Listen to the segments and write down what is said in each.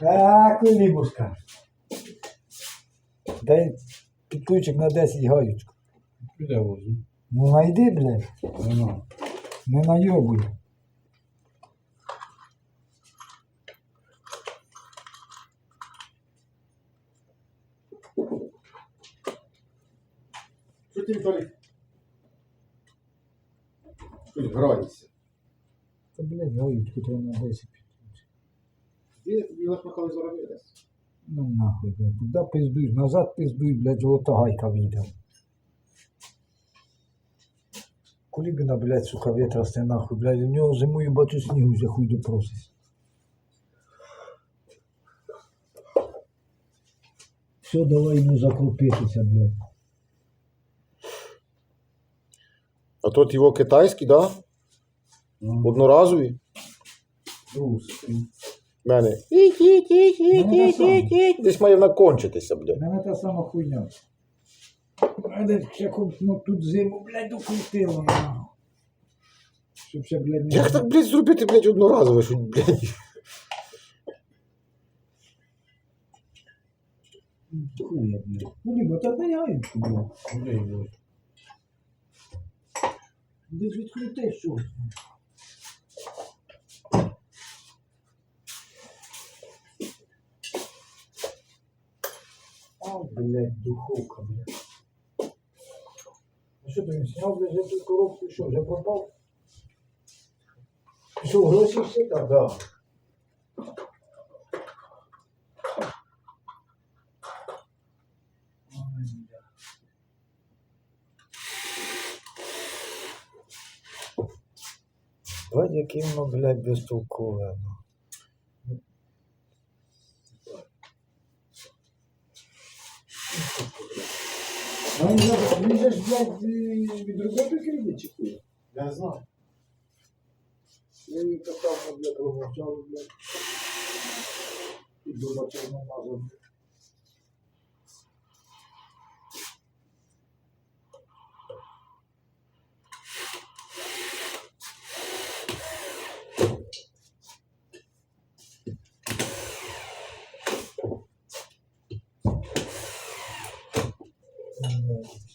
Так, лібушка. Дай підключик на 10 гаючку. Піде возу. Ну найди, блядь. Вона. Не найобуй. Що ти, Віталій? Щось грається. Та, блядь, гаючку треба на 10 підключити. Михайлович зараз видасть? Ну нахуй, блядь. Куда пиздуй? Назад пиздуй, блядь, золота гайка вийде. Кулібіна, блядь, сука, вітрасте нахуй, блядь. У нього зимою бачу снігу вже хуй допросить. Все, давай йому закрупитися, блядь. А тот його китайський, да? Одноразовий. Русський. В мене. Мене. Десь має накончитися, бля. У мене та сама хуйня. Ще ну, тут зиму, блядь, докрутило, нахуй. Щоб ще, блядь, не... Як так, блядь, зробити, блядь, одноразове, що, блядь. Хуя, блядь. Ну, либо та гаєчку, блядь. Куди його? Десь відкрути що. А, блядь, духовка, блядь. А що ти він сняв, блядь, за цю коробку, що, вже пропав? Що, гроші всі так? Да. Бля. Яке воно, блядь, безтолкове. ну. А він же, він ж, блядь, від роботи кредит? Я знаю. Я її катав, ну, блядь, розмовчав, блядь. І дурачок намазав.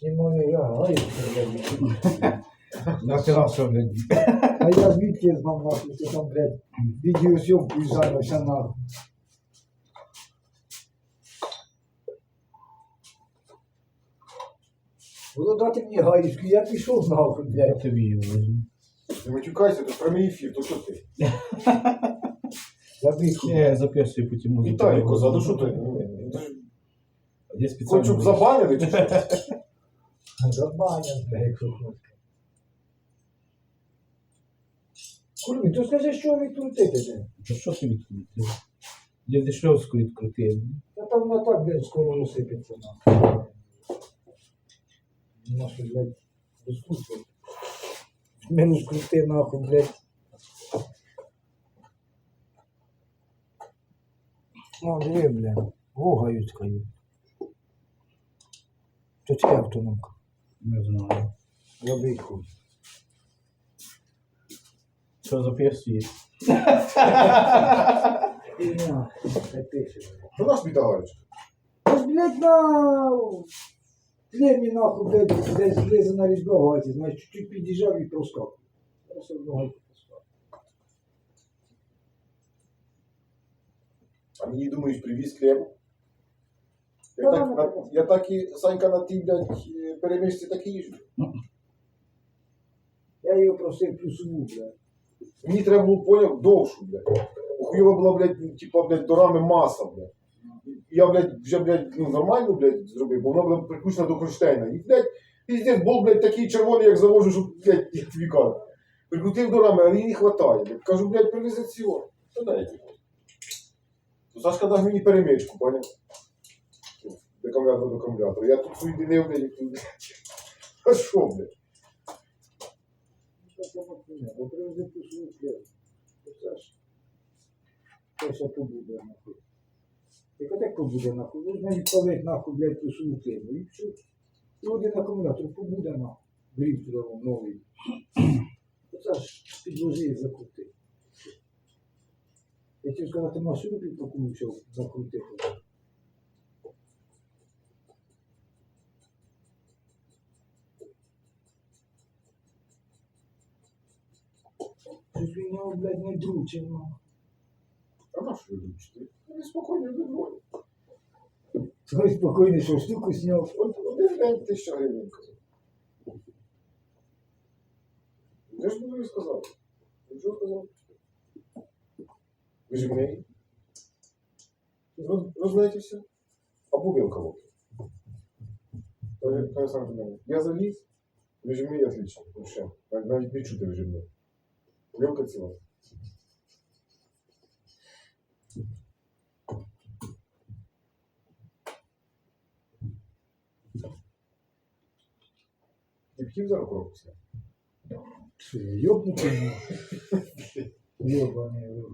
Знімаю я, я. На терасу, блядь. А я звідки знав нахуй, що там, блядь, відеосйомку зайнявся нахуй. Було дати мені гаїчку, я пішов нахуй, Я блядь. тобі його возу. Не матюкайся, це прямий ефір, то що ти? Я вихуй. Я записую потім музику. Віталій Коза, ну що ти? Ти ж Я спеціально. Хоч щоб забанили, чи що? Забаня, якщо хочеш. То скажи, що відкрутити. Та що ти відкрутив? Я дешевську відкрутив. Та там вона так, блядь, скоро розсипеться, нахуй. Нашу, блядь, розкрутити. Мене скрути, нахуй, блядь. О, диви, блядь, вогають каю. То це автономка. Не знаю. Роби хуй. Що не пише, блядь. Що наш Віталійович? Ось, блядь, на... Тлемі, нахуй, блядь, десь влізе на різьбу газі, знаєш, чуть-чуть під'їжджав і проскакує. Зараз одну гайку проскакує. А мені думаєш, привіз клему? Я так, на, я так і, Санька, на тій, блядь, перемішці так і їжджу. Я його просив плюсову, блядь. Мені треба було, поняв, довшу, блядь. Хуйова була, блядь, типа, блядь, до рами маса, блядь. Я, блядь, вже, блядь, ну, нормально, блядь, зробив, бо вона була прикручена до кронштейна. І, блядь, піздець, був, блядь, такий червоний, як завожу, що, блядь, як тобі. Прикрутив до рами, а її не хватає. Блядь. Кажу, блядь, привези цього. Та дай. Сашка дав мені перемичку, поняв? До акумулятора до акумулятора. Я тут соєдинив, блядь, тут. А що, блядь? Це хліб. Це ж... Це ще побуде, нахуй. Ти як побуде, нахуй? Ви ж мені палить, нахуй, блядь, плюсову хлібу. І все. І один акумулятор побуде, нахуй. Брів туди новий. Оце ж підложи і закрути. Я хотів сказати, машину підпокручав, закрутив. Щось він його, блядь, не дручив, ну. А на що ви вчите? Ви спокійно ви двоє. Той спокійний, що штуку зняв. От один день тисяча гривень казав. Я ж тобі сказав. Я що сказав? Ви ж мені. Роз- Розлетівся. А бубен кого? Каже каже сам до мене. Я заліз. Ви ж мені отлично. Вообще. Нав- Навіть не чути ви ж мною. Льовка ціла. Ти коробку зняти? Що, я йобнутий, ну. Йобаний.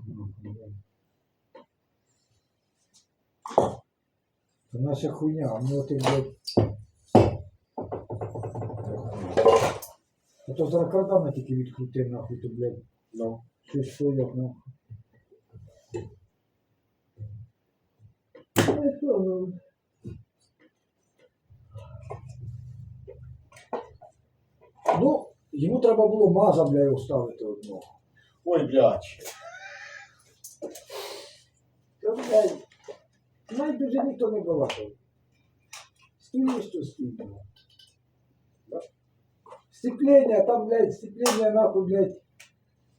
Це наша хуйня, а ми отих, блядь, а то зараз кардана тільки відкрути, нахуй, то, блядь, Ну. щось стояк, нахуй. Ай, що, ну. Ну, йому треба було маза, блядь, оставити одного. Ой, блядь. Та, блядь, навіть вже ніхто не балакав. Стоїш, що стоїть. Степлення, там, блядь, степлення, нахуй, блядь,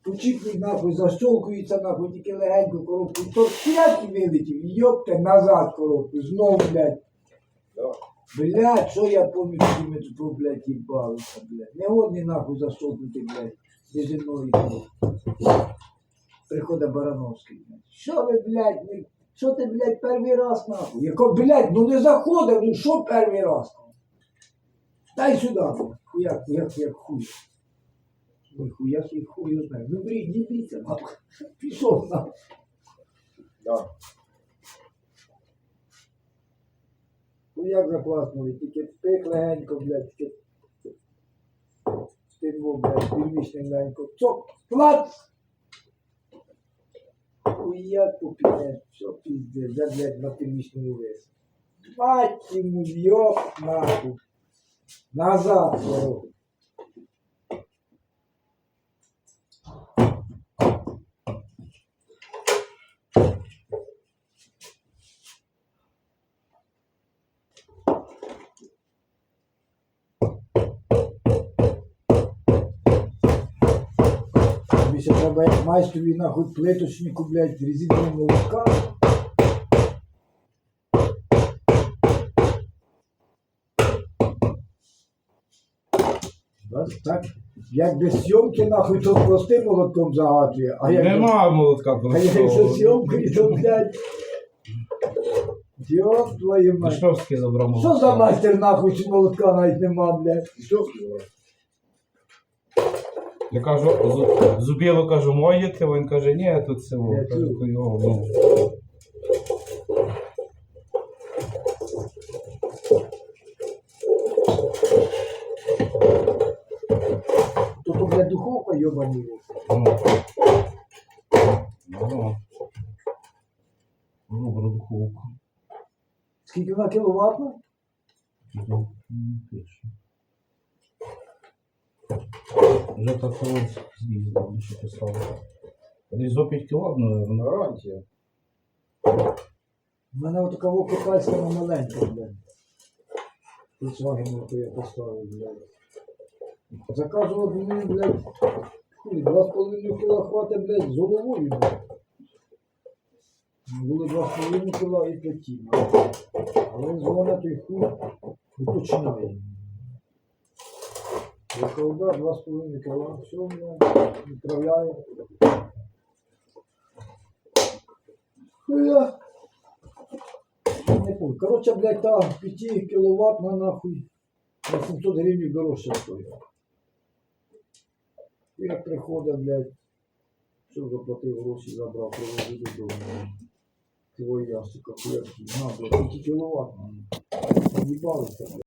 учіпник, нахуй, защолкується, нахуй, тільки легенько коробку. То п'ять вилетів, йопте, назад коробку, знов, блядь. Блядь, що я що ми тут, блядь, їбалися, блядь. Не годні, нахуй, защолкнути, блядь, зі мною. Приходить Барановський, блядь. Що ви, блядь, не... що ти, блядь, перший раз нахуй? Я кажу, блядь, ну не заходив, ну що перший раз? Дай сюди, блядь. Хуяк, хуяк, хуяк, хуй. Ой, хуяк хуй його знає. Ну, брій, не бійся, нахуй. Пішов, нахуй. Да. Хуяк закласнули, тільки пик легенько, блядь, тільки стиму, блядь, північним легенько. Цок, плац! Хуяк попіне, що пізде, де, блядь, на північному весі. Мать йому, йоп, нахуй. Назад. Тобі ще треба як майстрові нахуй плиточнику, блядь, резинового молотка. Так. Як без зйомки, нахуй, то простим молотком загадує, а як, Нема молотка а як за просто. то, блядь, Йоп, твою мать. Дешевський забрав Що за майстер нахуй, чи молотка навіть нема, блядь? Що? Я кажу, зу- зубіло кажу, моє ти, він каже, ні, тут село. Я Кажу, чув. «То ну. Йобані. Ну. Ну. Ну, про духовку. Скільки вона кіловатна? Ну. Вже так ось з'їздив, що писав. Десь зо 5 кіло, наверное. Гарантія. У мене отака во китайська но маленька, блядь. Volkswagen, то я поставив, блядь. Заказував мені, блядь, хуй, два з половиною кіла хватить, блядь, з головою, блядь. Були два з половиною кіла і п'яті. Але дзвонить той хуй уточняє. Я кажу, да, два з половиною кіла, все, блядь, відправляю. Хуя. Не помню. Блядь, та 5 кіловат на нахуй на 700 гривень дорожче стоїть. Як приходить, блядь, що заплатив гроші, забрав, привозив додому. Твої ящика, хуя, на, блядь, 5 кіловат, Їбалися, блядь.